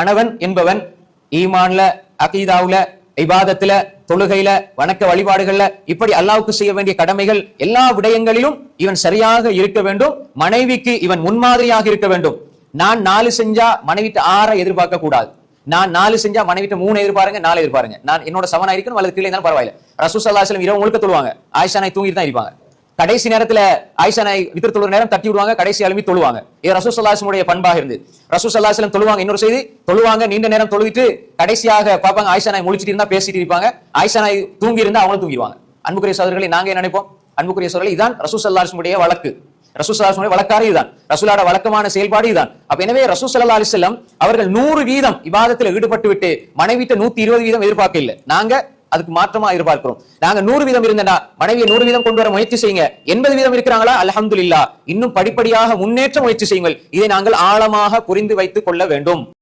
கணவன் என்பவன் ஈமான்ல அகீதாவுல இபாதத்துல தொழுகையில வணக்க வழிபாடுகள்ல இப்படி அல்லாவுக்கு செய்ய வேண்டிய கடமைகள் எல்லா விடயங்களிலும் இவன் சரியாக இருக்க வேண்டும். மனைவிக்கு இவன் முன்மாதிரியாக இருக்க வேண்டும். நான் நாலு செஞ்சா மனைவிட்டு ஆற எதிர்பார்க்க கூடாது. நான் நாலு செஞ்சா மனைவிட்டு மூணு எதிர்பாருங்க நாலு எதிர்பாருங்க. நான் என்னோட சமனா இருக்கணும் அல்லது கீழே இருந்தாலும் பரவாயில்ல. ரசூ இரவு முழுக்க தொழுவாங்க. ஆயிஷானை தூங்கிட்டு தான் இருப்பாங்க. கடைசி நேரத்துல ஆயிஷா நாய் வித்திர தொழுற நேரம் தட்டி விடுவாங்க கடைசி எழுப்பி தொழுவாங்க. இது ரசூ சல்லாஹமுடைய பண்பாக இருந்து. ரசூ சல்லாஹலம் தொழுவாங்க. இன்னொரு செய்தி தொழுவாங்க நீண்ட நேரம் தொழுவிட்டு கடைசியாக பார்ப்பாங்க ஆயிஷா நாய் முழிச்சிட்டு இருந்தா பேசிட்டு இருப்பாங்க. ஆயிஷா நாய் தூங்கி இருந்தா அவங்களும் தூங்கிடுவாங்க. அன்புக்குரிய சோதர்களை நாங்க என்ன நினைப்போம்? அன்புக்குரிய சோதர்கள் இதான் ரசூ சல்லாஹமுடைய வழக்கு. ரசூ சல்லாஹமுடைய வழக்காறு இதுதான். ரசூலாட வழக்கமான செயல்பாடு இதுதான். அப்ப எனவே ரசூ சல்லா அலிஸ்லாம் அவர்கள் நூறு வீதம் விவாதத்தில் ஈடுபட்டு விட்டு மனைவிட்ட நூத்தி இருபது வீதம் எதிர்பார்க்க இல்லை நாங்க அதுக்கு மாற்றமா எதிர்பார்க்கிறோம். நாங்க நூறு வீதம் இருந்தனா மனைவியை நூறு வீதம் கொண்டு வர முயற்சி செய்யுங்க. எண்பது வீதம் இருக்கிறாங்களா? அல்ஹம்துலில்லாஹ் இன்னும் படிப்படியாக முன்னேற்ற முயற்சி செய்யுங்கள். இதை நாங்கள் ஆழமாக புரிந்து வைத்துக் கொள்ள வேண்டும்.